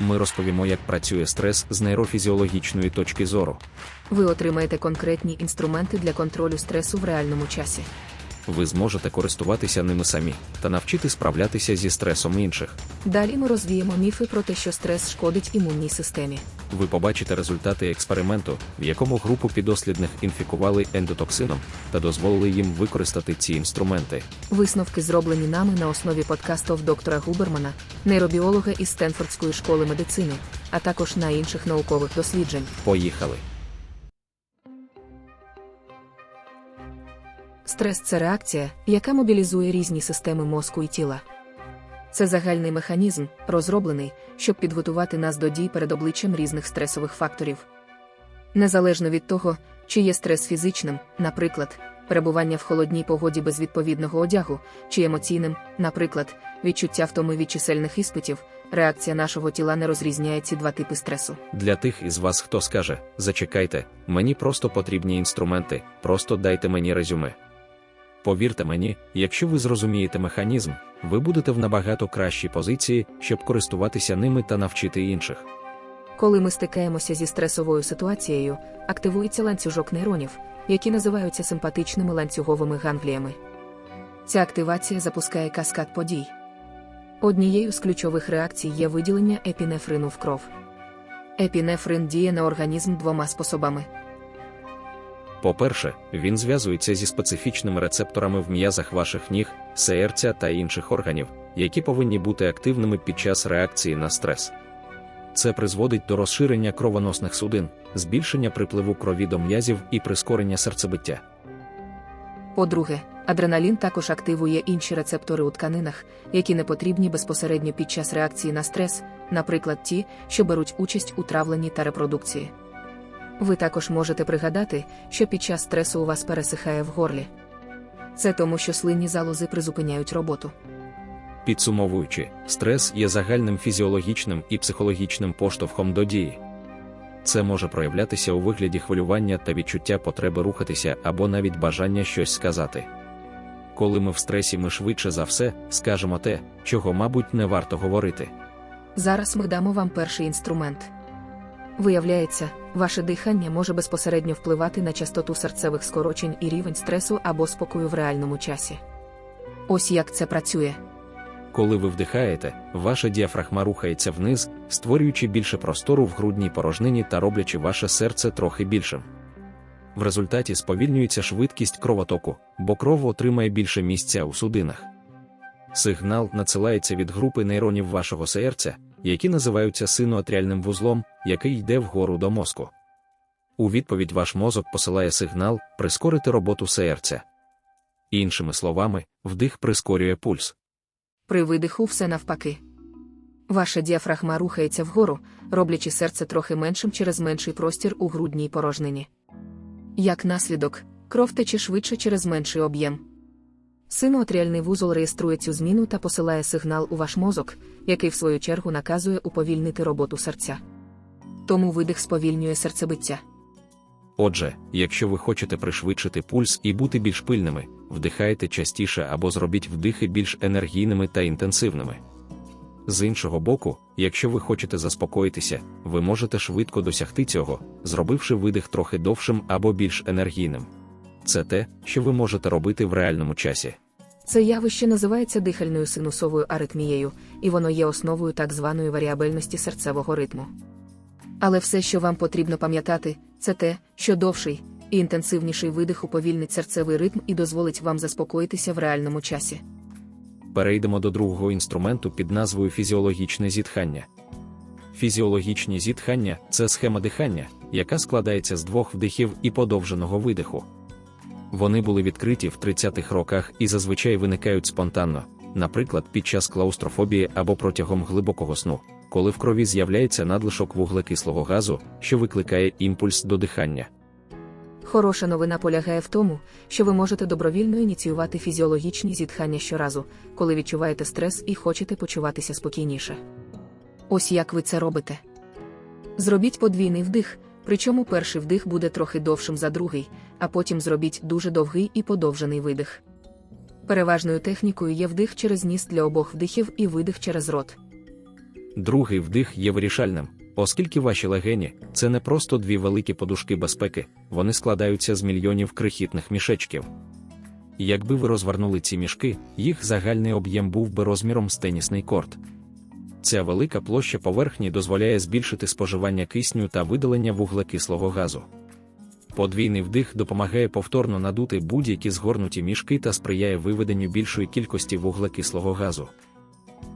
ми розповімо, як працює стрес з нейрофізіологічної точки зору. Ви отримаєте конкретні інструменти для контролю стресу в реальному часі. Ви зможете користуватися ними самі та навчити справлятися зі стресом інших. Далі ми розвіємо міфи про те, що стрес шкодить імунній системі. Ви побачите результати експерименту, в якому групу підослідних інфікували ендотоксином та дозволили їм використати ці інструменти. Висновки зроблені нами на основі подкастів доктора Губермана, нейробіолога із Стенфордської школи медицини, а також на інших наукових досліджень. Поїхали! Стрес це реакція, яка мобілізує різні системи мозку і тіла. Це загальний механізм, розроблений, щоб підготувати нас до дій перед обличчям різних стресових факторів. Незалежно від того, чи є стрес фізичним, наприклад, перебування в холодній погоді без відповідного одягу, чи емоційним, наприклад, відчуття втоми від чисельних іспитів, реакція нашого тіла не розрізняє ці два типи стресу. Для тих із вас, хто скаже: зачекайте, мені просто потрібні інструменти, просто дайте мені резюме. Повірте мені, якщо ви зрозумієте механізм, ви будете в набагато кращій позиції, щоб користуватися ними та навчити інших. Коли ми стикаємося зі стресовою ситуацією, активується ланцюжок нейронів, які називаються симпатичними ланцюговими гангліями. Ця активація запускає каскад подій. Однією з ключових реакцій є виділення епінефрину в кров. Епінефрин діє на організм двома способами. По-перше, він зв'язується зі специфічними рецепторами в м'язах ваших ніг, серця та інших органів, які повинні бути активними під час реакції на стрес. Це призводить до розширення кровоносних судин, збільшення припливу крові до м'язів і прискорення серцебиття. По-друге, адреналін також активує інші рецептори у тканинах, які не потрібні безпосередньо під час реакції на стрес, наприклад, ті, що беруть участь у травленні та репродукції. Ви також можете пригадати, що під час стресу у вас пересихає в горлі. Це тому, що слинні залози призупиняють роботу. Підсумовуючи, стрес є загальним фізіологічним і психологічним поштовхом до дії. Це може проявлятися у вигляді хвилювання та відчуття потреби рухатися або навіть бажання щось сказати. Коли ми в стресі, ми швидше за все скажемо те, чого, мабуть, не варто говорити. Зараз ми дамо вам перший інструмент. Виявляється, ваше дихання може безпосередньо впливати на частоту серцевих скорочень і рівень стресу або спокою в реальному часі. Ось як це працює. Коли ви вдихаєте, ваша діафрагма рухається вниз, створюючи більше простору в грудній порожнині та роблячи ваше серце трохи більшим. В результаті сповільнюється швидкість кровотоку, бо кров отримає більше місця у судинах. Сигнал надсилається від групи нейронів вашого серця, які називаються синоатріальним вузлом, який йде вгору до мозку. У відповідь ваш мозок посилає сигнал прискорити роботу серця. Іншими словами, вдих прискорює пульс. При видиху все навпаки. Ваша діафрагма рухається вгору, роблячи серце трохи меншим через менший простір у грудній порожнині. Як наслідок, кров тече швидше через менший об'єм. Синоатріальний вузол реєструє цю зміну та посилає сигнал у ваш мозок, який в свою чергу наказує уповільнити роботу серця. Тому видих сповільнює серцебиття. Отже, якщо ви хочете пришвидшити пульс і бути більш пильними, вдихайте частіше або зробіть вдихи більш енергійними та інтенсивними. З іншого боку, якщо ви хочете заспокоїтися, ви можете швидко досягти цього, зробивши видих трохи довшим або більш енергійним. Це те, що ви можете робити в реальному часі. Це явище називається дихальною синусовою аритмією, і воно є основою так званої варіабельності серцевого ритму. Але все, що вам потрібно пам'ятати, це те, що довший і інтенсивніший видих уповільнить серцевий ритм і дозволить вам заспокоїтися в реальному часі. Перейдемо до другого інструменту під назвою фізіологічне зітхання. Фізіологічні зітхання це схема дихання, яка складається з двох вдихів і подовженого видиху. Вони були відкриті в 30-х роках і зазвичай виникають спонтанно, наприклад, під час клаустрофобії або протягом глибокого сну, коли в крові з'являється надлишок вуглекислого газу, що викликає імпульс до дихання. Хороша новина полягає в тому, що ви можете добровільно ініціювати фізіологічні зітхання щоразу, коли відчуваєте стрес і хочете почуватися спокійніше. Ось як ви це робите. Зробіть подвійний вдих, причому перший вдих буде трохи довшим за другий, а потім зробіть дуже довгий і подовжений видих. Переважною технікою є вдих через ніс для обох вдихів і видих через рот. Другий вдих є вирішальним, оскільки ваші легені це не просто дві великі подушки безпеки, вони складаються з мільйонів крихітних мішечків. Якби ви розвернули ці мішки, їх загальний об'єм був би розміром з тенісний корт. Ця велика площа поверхні дозволяє збільшити споживання кисню та видалення вуглекислого газу. Подвійний вдих допомагає повторно надути будь-які згорнуті мішки та сприяє виведенню більшої кількості вуглекислого газу.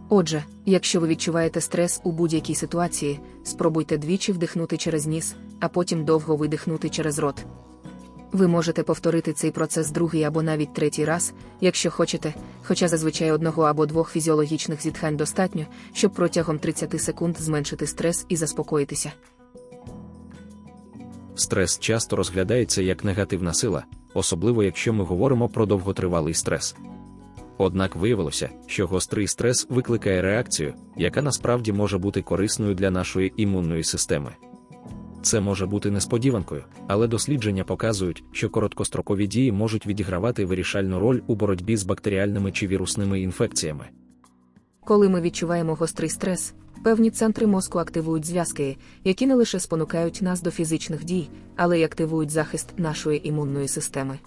Отже, якщо ви відчуваєте стрес у будь-якій ситуації, спробуйте двічі вдихнути через ніс, а потім довго видихнути через рот. Ви можете повторити цей процес другий або навіть третій раз, якщо хочете, хоча зазвичай одного або двох фізіологічних зітхань достатньо, щоб протягом 30 секунд зменшити стрес і заспокоїтися. Стрес часто розглядається як негативна сила, особливо якщо ми говоримо про довготривалий стрес. Однак виявилося, що гострий стрес викликає реакцію, яка насправді може бути корисною для нашої імунної системи. Це може бути несподіванкою, але дослідження показують, що короткострокові дії можуть відігравати вирішальну роль у боротьбі з бактеріальними чи вірусними інфекціями. Коли ми відчуваємо гострий стрес, певні центри мозку активують зв'язки, які не лише спонукають нас до фізичних дій, але й активують захист нашої імунної системи.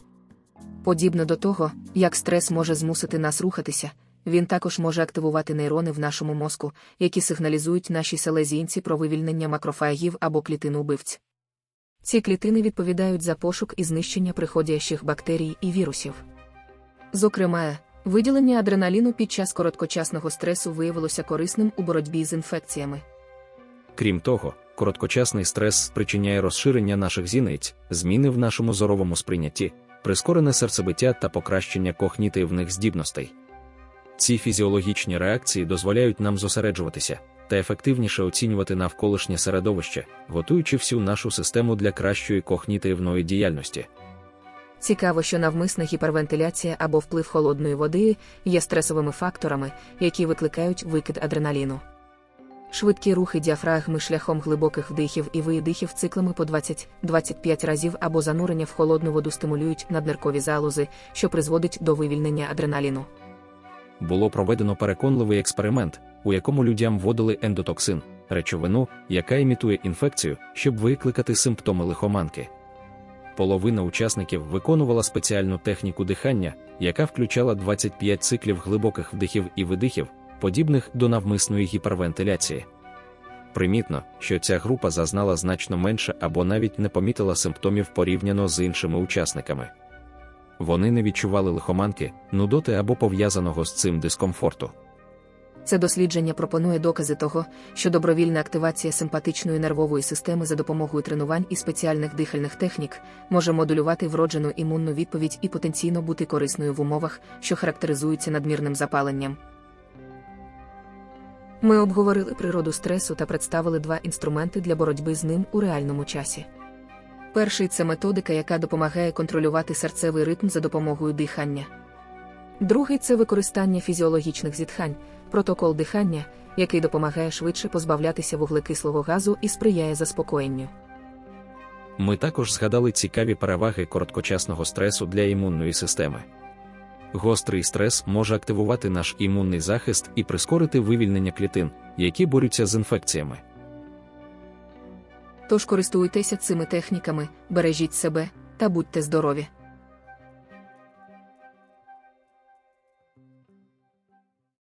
Подібно до того, як стрес може змусити нас рухатися, він також може активувати нейрони в нашому мозку, які сигналізують нашій селезінці про вивільнення макрофагів або клітин убивць. Ці клітини відповідають за пошук і знищення приходящих бактерій і вірусів. Зокрема, виділення адреналіну під час короткочасного стресу виявилося корисним у боротьбі з інфекціями. Крім того, короткочасний стрес спричиняє розширення наших зіниць, зміни в нашому зоровому сприйнятті, прискорене серцебиття та покращення когнітивних здібностей. Ці фізіологічні реакції дозволяють нам зосереджуватися та ефективніше оцінювати навколишнє середовище, готуючи всю нашу систему для кращої когнітивної діяльності. Цікаво, що навмисна гіпервентиляція або вплив холодної води є стресовими факторами, які викликають викид адреналіну. Швидкі рухи діафрагми шляхом глибоких вдихів і видихів циклами по 20-25 разів або занурення в холодну воду стимулюють надниркові залози, що призводить до вивільнення адреналіну. Було проведено переконливий експеримент, у якому людям вводили ендотоксин, речовину, яка імітує інфекцію, щоб викликати симптоми лихоманки. Половина учасників виконувала спеціальну техніку дихання, яка включала 25 циклів глибоких вдихів і видихів, подібних до навмисної гіпервентиляції. Примітно, що ця група зазнала значно менше або навіть не помітила симптомів порівняно з іншими учасниками. Вони не відчували лихоманки, нудоти або пов'язаного з цим дискомфорту. Це дослідження пропонує докази того, що добровільна активація симпатичної нервової системи за допомогою тренувань і спеціальних дихальних технік може модулювати вроджену імунну відповідь і потенційно бути корисною в умовах, що характеризуються надмірним запаленням. Ми обговорили природу стресу та представили два інструменти для боротьби з ним у реальному часі. Перший це методика, яка допомагає контролювати серцевий ритм за допомогою дихання. Другий це використання фізіологічних зітхань, протокол дихання, який допомагає швидше позбавлятися вуглекислого газу і сприяє заспокоєнню. Ми також згадали цікаві переваги короткочасного стресу для імунної системи. Гострий стрес може активувати наш імунний захист і прискорити вивільнення клітин, які борються з інфекціями. Тож користуйтеся цими техніками, бережіть себе та будьте здорові.